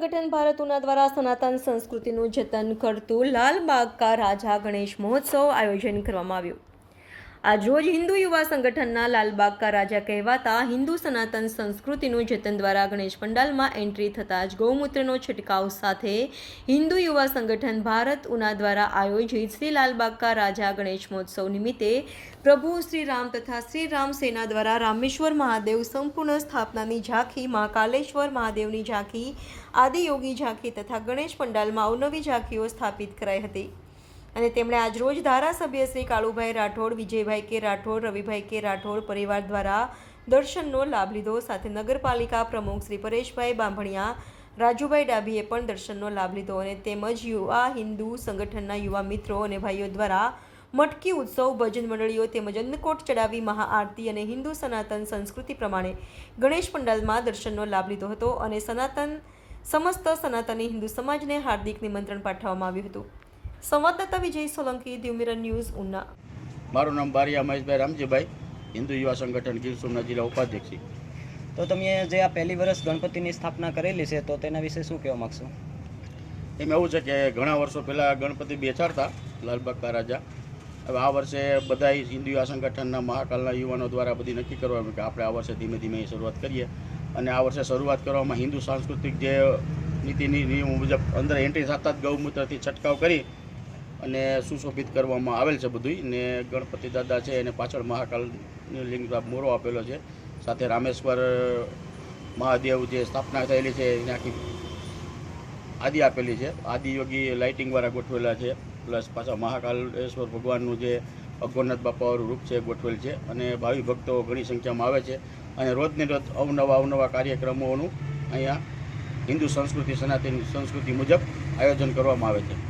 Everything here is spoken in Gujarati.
સંગઠન ભારત ઉના દ્વારા સનાતન સંસ્કૃતિનું જતન કરતું લાલબાગ કા રાજા ગણેશ મહોત્સવ આયોજન કરવામાં આવ્યું. આજરોજ હિન્દુ યુવા સંગઠનના લાલબાગ કા રાજા કહેવાતા હિન્દુ સનાતન સંસ્કૃતિનું જતન દ્વારા ગણેશ પંડાલમાં એન્ટ્રી થતાં જ ગૌમૂત્રનો છંટકાવ સાથે હિન્દુ યુવા સંગઠન ભારત ઉના દ્વારા આયોજિત શ્રી લાલબાગ કા રાજા ગણેશ મહોત્સવ નિમિત્તે પ્રભુ શ્રી રામ તથા શ્રી રામ સેના દ્વારા રામેશ્વર મહાદેવ સંપૂર્ણ સ્થાપનાની ઝાંખી મહાકાલેશ્વર મહાદેવની ઝાંખી, આદિયોગી ઝાંખી તથા ગણેશ પંડાલમાં અવનવી ઝાંખીઓ સ્થાપિત કરાઈ હતી. અને તેમણે આજરોજ ધારાસભ્ય શ્રી કાળુભાઈ રાઠોડ, વિજયભાઈ કે રાઠોડ, રવિભાઈ કે રાઠોડ પરિવાર દ્વારા દર્શનનો લાભ લીધો. સાથે નગરપાલિકા પ્રમુખ શ્રી પરેશભાઈ બાંભણિયા, રાજુભાઈ ડાભીએ પણ દર્શનનો લાભ લીધો અને તેમજ યુવા હિન્દુ સંગઠનના યુવા મિત્રો અને ભાઈઓ દ્વારા મટકી ઉત્સવ ભજન મંડળીઓ તેમજ અન્નકોટ ચડાવી મહાઆરતી અને હિન્દુ સનાતન સંસ્કૃતિ પ્રમાણે ગણેશ પંડાલમાં દર્શનનો લાભ લીધો હતો અને સનાતન, સમસ્ત સનાતની હિન્દુ સમાજને હાર્દિક નિમંત્રણ પાઠવવામાં આવ્યું હતું. સંવાદદાતા વિજય સોલંકી દ્યુમિરન ન્યૂઝ ઉના. મારું નામ બારિયા મહેશભાઈ રામજીભાઈ હિન્દુ યુવા સંગઠન ગીર સોમનાથ જિલ્લા ઉપાધ્યક્ષ તો તમે જે આ પહેલી વર્ષ ગણપતિની સ્થાપના કરેલી છે તો તેના વિશે શું કહેવા માગશો? એમાં એવું છે કે ઘણા વર્ષો પહેલાં ગણપતિ બેસાડતા લાલબાગકા રાજા. હવે આ વર્ષે બધા હિન્દુ યુવા સંગઠનના મહાકાલના યુવાનો દ્વારા બધી નક્કી કરવામાં કે આપણે આ વર્ષે ધીમે ધીમે એ શરૂઆત કરીએ. અને આ વર્ષે શરૂઆત કરવામાં હિન્દુ સાંસ્કૃતિક જે નીતિની નિયમો મુજબ અંદર એન્ટ્રી થતાં જ ગૌમૂત્રથી છંટકાવ કરી અને સુશોભિત કરવામાં આવેલ છે બધુંય. ને ગણપતિ દાદા છે, એને પાછળ મહાકાલની લિંગ મોરો આપેલો છે. સાથે રામેશ્વર મહાદેવ જે સ્થાપના થયેલી છે, એની આખી આદિ આપેલી છે. આદિયોગી લાઇટિંગવાળા ગોઠવેલા છે. પ્લસ પાછા મહાકાલેશ્વર ભગવાનનું જે અઘોરનાથ બાપાવાળું રૂપ છે ગોઠવેલ છે. અને ભાવિ ભક્તો ઘણી સંખ્યામાં આવે છે. અને રોજને રોજ અવનવા અવનવા કાર્યક્રમોનું અહીંયા હિન્દુ સંસ્કૃતિ, સનાતન સંસ્કૃતિ મુજબ આયોજન કરવામાં આવે છે.